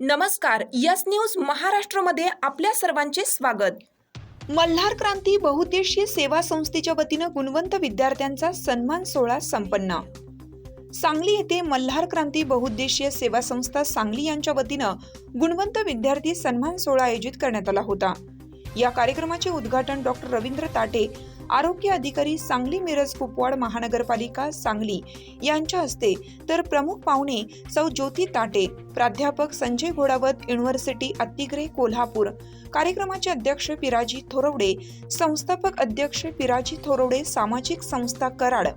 नमस्कार yes news महाराष्ट्रमध्ये आपल्या सर्वांचे स्वागत. मल्हार क्रांती बहुद्देशीय सेवा संस्थेच्या वतीनं गुणवंत विद्यार्थ्यांचा सन्मान सोहळा संपन्न. सांगली येथे मल्हार क्रांती बहुद्देशीय सेवा संस्था सांगली यांच्या वतीनं गुणवंत विद्यार्थी सन्मान सोहळा आयोजित करण्यात आला होता. या कार्यक्रमाचे उद्घाटन डॉक्टर रवींद्र ताटे आरोग्य अधिकारी सांगली मिरज कुपवाड महानगरपालिका सांगली यांच्या हस्ते तर प्रमुख पाहुणे सौ ज्योती ताटे प्राध्यापक संजय घोडावत युनिव्हर्सिटी अत्तिग्रे कोल्हापूर. कार्यक्रमाचे अध्यक्ष पिराजी थोरवडे संस्थापक अध्यक्ष पिराजी थोरवडे सामाजिक संस्था कराड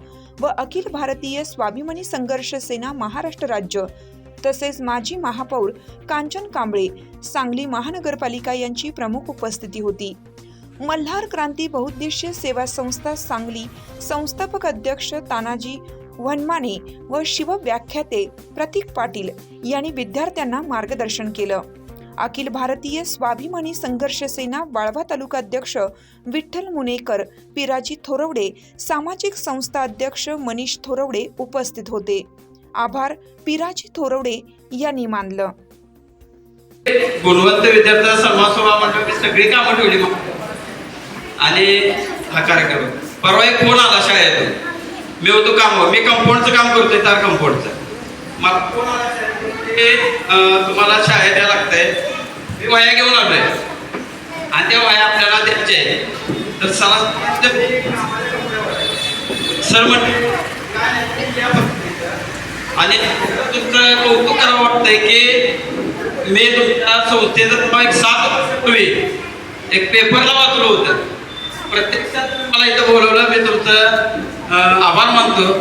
व अखिल भारतीय स्वाभिमानी संघर्ष सेना महाराष्ट्र राज्य. तसेच माजी महापौर कांचन कांबळे सांगली महानगरपालिका यांची प्रमुख उपस्थिती होती. मल्हार क्रांती बहुउद्देशीय सेवा संस्था सांगली. संस्थापक अध्यक्ष तानाजी वनमाने व शिवव्याख्याते प्रतीक पाटील यांनी विद्यार्थ्यांना मार्गदर्शन केलं. अखिल भारतीय स्वाभिमानी संघर्ष सेना वाळवा तालुका अध्यक्ष विठ्ठल मुनेकर पिराजी थोरवडे सामाजिक संस्था अध्यक्ष मनीष थोरवडे उपस्थित होते. आभार पिराजी थोरवडे यांनी मानलं. गुणवंत विद्यार्थ्यांना सन्मान सोहळा म्हणतो सगळी कामं ठेवली मग आणि हा कार्यक्रम. परवा एक फोन आला शाळेतून. मी होतो काम मी कंपाऊंडचं काम करतोय तार कंपाऊंडचं मला फोन आला तुम्हाला शाळेत यायला लागतंय. मी वया घेऊन आलोय. आणि त्या वया आपल्याला द्यायच्या आहे तर सरा सर म्हणते आणि तुमचं कौतुक करावं वाटतंय की मी तुमच्या संस्थेचा तुम्हाला एक सात वर्षापूर्वी एक पेपरला वाचलो होतं. प्रत्यक्षात मला इथं बोलवलं मी तुमचं आभार मानतो.